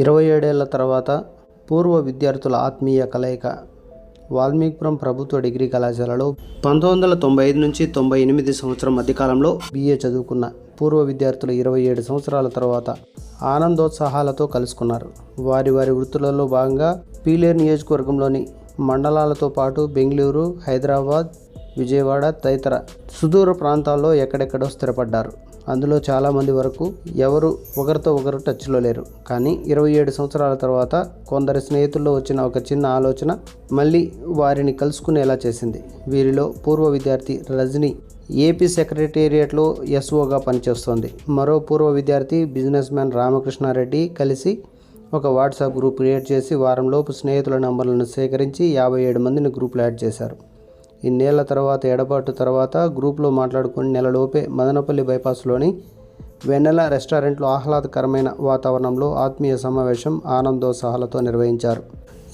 ఇరవై ఏడేళ్ళ తర్వాత పూర్వ విద్యార్థుల ఆత్మీయ కలయిక. వాల్మీకిపురం ప్రభుత్వ డిగ్రీ కళాశాలలో పంతొమ్మిది వందల తొంభై ఐదు నుంచి తొంభై ఎనిమిది సంవత్సరం మధ్యకాలంలో బీఏ చదువుకున్న పూర్వ విద్యార్థులు ఇరవై ఏడు సంవత్సరాల తర్వాత ఆనందోత్సాహాలతో కలుసుకున్నారు. వారి వారి వృత్తులలో భాగంగా పీలేరు నియోజకవర్గంలోని మండలాలతో పాటు బెంగళూరు హైదరాబాద్ విజయవాడ తదితర సుదూర ప్రాంతాల్లో ఎక్కడెక్కడో స్థిరపడ్డారు. అందులో చాలామంది వరకు ఎవరు ఒకరితో ఒకరు టచ్లో లేరు. కానీ ఇరవై ఏడు సంవత్సరాల తర్వాత కొందరి స్నేహితుల్లో వచ్చిన ఒక చిన్న ఆలోచన మళ్ళీ వారిని కలుసుకునేలా చేసింది. వీరిలో పూర్వ విద్యార్థి రజని ఏపీ సెక్రటేరియట్లో ఎస్ఓగా పనిచేస్తోంది. మరో పూర్వ విద్యార్థి బిజినెస్ మ్యాన్ రామకృష్ణారెడ్డి కలిసి ఒక వాట్సాప్ గ్రూప్ క్రియేట్ చేసి వారంలోపు స్నేహితుల నంబర్లను సేకరించి యాభై ఏడు మందిని గ్రూప్లో యాడ్ చేశారు. ఇన్నేళ్ళ తర్వాత ఎడబాటు తర్వాత గ్రూప్లో మాట్లాడుకుని నెలలోపే మదనపల్లి బైపాస్లోని వెన్నెల రెస్టారెంట్లో ఆహ్లాదకరమైన వాతావరణంలో ఆత్మీయ సమావేశం ఆనందోత్సాహాలతో నిర్వహించారు.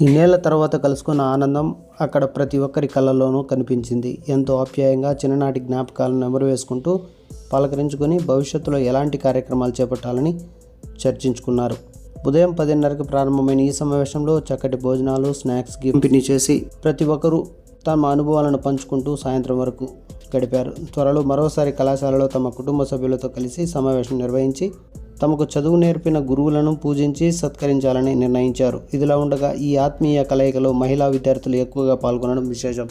ఇన్నేళ్ళ తర్వాత కలుసుకున్న ఆనందం అక్కడ ప్రతి ఒక్కరి కళ్ళలోనూ కనిపించింది. ఎంతో ఆప్యాయంగా చిన్ననాటి జ్ఞాపకాలను నెమరు వేసుకుంటూ భవిష్యత్తులో ఎలాంటి కార్యక్రమాలు చేపట్టాలని చర్చించుకున్నారు. ఉదయం పదిన్నరకు ప్రారంభమైన ఈ సమావేశంలో చక్కటి భోజనాలు స్నాక్స్ పంపిణీ చేసి ప్రతి ఒక్కరూ తమ అనుభవాలను పంచుకుంటూ సాయంత్రం వరకు గడిపారు. త్వరలో మరోసారి కళాశాలలో తమ కుటుంబ సభ్యులతో కలిసి సమావేశం నిర్వహించి తమకు చదువు నేర్పిన గురువులను పూజించి సత్కరించాలని నిర్ణయించారు. ఇదిలా ఉండగా ఈ ఆత్మీయ కలయికలో మహిళా విద్యార్థులు ఎక్కువగా పాల్గొనడం విశేషం.